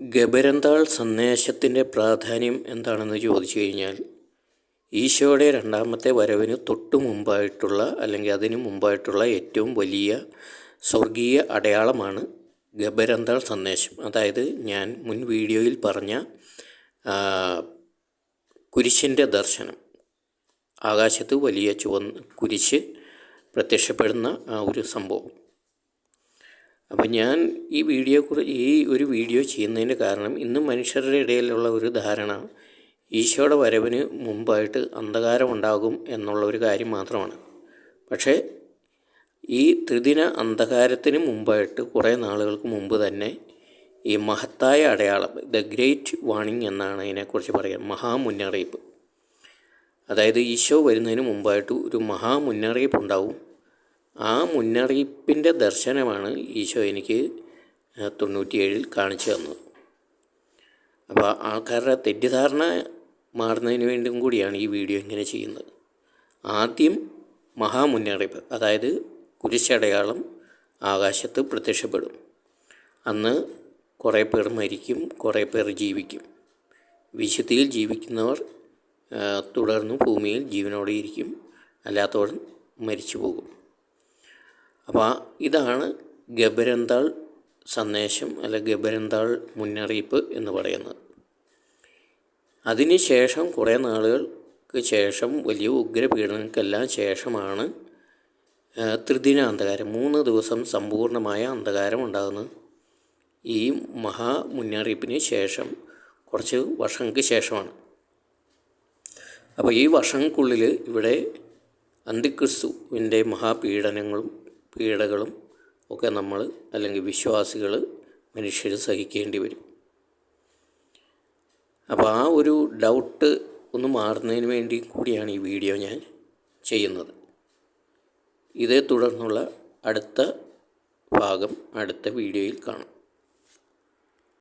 ഗബരന്താൾ സന്ദേശത്തിന്റെ പ്രാധാന്യം എന്താണെന്ന് ചോദിച്ചു കഴിഞ്ഞാൽ ഈശോയുടെ രണ്ടാമത്തെ വരവിന് തൊട്ടു മുമ്പായിട്ടുള്ള അല്ലെങ്കിൽ അതിനു മുമ്പായിട്ടുള്ള ഏറ്റവും വലിയ സ്വർഗീയ അടയാളമാണ് ഗബരന്താൾ സന്ദേശം. അതായത് ഞാൻ മുൻ വീഡിയോയിൽ പറഞ്ഞ കുരിശിന്റെ ദർശനം ആകാശത്ത് വലിയ ചുവന്ന് കുരിശ് പ്രത്യക്ഷപ്പെടുന്ന ആ ഒരു സംഭവം. അപ്പം ഞാൻ ഈ വീഡിയോ ഈ ഒരു വീഡിയോ ചെയ്യുന്നതിന്റെ കാരണം ഇന്ന് മനുഷ്യരുടെ ഇടയിലുള്ള ഒരു ധാരണ ഈശോയുടെ വരവിന് മുമ്പായിട്ട് അന്ധകാരമുണ്ടാകും എന്നുള്ള ഒരു കാര്യം മാത്രമാണ്. പക്ഷേ ഈ ത്രിദിന അന്ധകാരത്തിന് മുമ്പായിട്ട് കുറേ നാളുകൾക്ക് മുമ്പ് തന്നെ ഈ മഹത്തായ അടയാളം ദ ഗ്രേറ്റ് വാണിംഗ് എന്നാണ് ഇതിനെക്കുറിച്ച് പറയുക മഹാമുന്നറിയിപ്പ്. അതായത് ഈശോ വരുന്നതിന് മുമ്പായിട്ട് ഒരു മഹാമുന്നറിയിപ്പ് ഉണ്ടാവും ആ മുന്നറിയിപ്പിന്റെ ദർശനമാണ് ഈശോ എനിക്ക് തൊണ്ണൂറ്റിയേഴിൽ കാണിച്ചു തന്നത്. അപ്പോൾ ആൾക്കാരുടെ തെറ്റിദ്ധാരണ മാറുന്നതിന് വേണ്ടിയും കൂടിയാണ് ഈ വീഡിയോ ഇങ്ങനെ ചെയ്യുന്നത്. ആദ്യം മഹാമുന്നറിയിപ്പ് അതായത് കുരിശടയാളം ആകാശത്ത് പ്രത്യക്ഷപ്പെടും. അന്ന് കുറേ പേർ മരിക്കും കുറേ പേർ ജീവിക്കും. വിശുദ്ധിയിൽ ജീവിക്കുന്നവർ തുടർന്ന് ഭൂമിയിൽ ജീവനോടെ ഇരിക്കും അല്ലാത്തവർ മരിച്ചു പോകും. അപ്പോൾ ഇതാണ് ഗബരന്താൾ സന്ദേശം അല്ല ഗബരന്താൾ മുന്നറിയിപ്പ് എന്ന് പറയുന്നത്. അതിനുശേഷം കുറേ നാളുകൾക്ക് ശേഷം വലിയ ഉഗ്രപീഡനങ്ങൾക്കെല്ലാം ശേഷമാണ് ത്രിദിന അന്ധകാരം മൂന്ന് ദിവസം സമ്പൂർണമായ അന്ധകാരം ഉണ്ടാകുന്നത് ഈ മഹാ മുന്നറിയിപ്പിന് ശേഷം കുറച്ച് വർഷങ്ങൾക്ക് ശേഷമാണ്. അപ്പോൾ ഈ വർഷങ്ങൾക്കുള്ളിൽ ഇവിടെ അന്തിക്രിസ്തുവിന്റെ മഹാപീഡനങ്ങളും പീഡകളും ഒക്കെ നമ്മൾ അല്ലെങ്കിൽ വിശ്വാസികൾ മനുഷ്യർ സഹിക്കേണ്ടി വരും. അപ്പോൾ ആ ഒരു ഡൗട്ട് ഒന്ന് മാറുന്നതിന് വേണ്ടി കൂടിയാണ് ഈ വീഡിയോ ഞാൻ ചെയ്യുന്നത്. ഇതേ തുടർന്നുള്ള അടുത്ത ഭാഗം അടുത്ത വീഡിയോയിൽ കാണാം.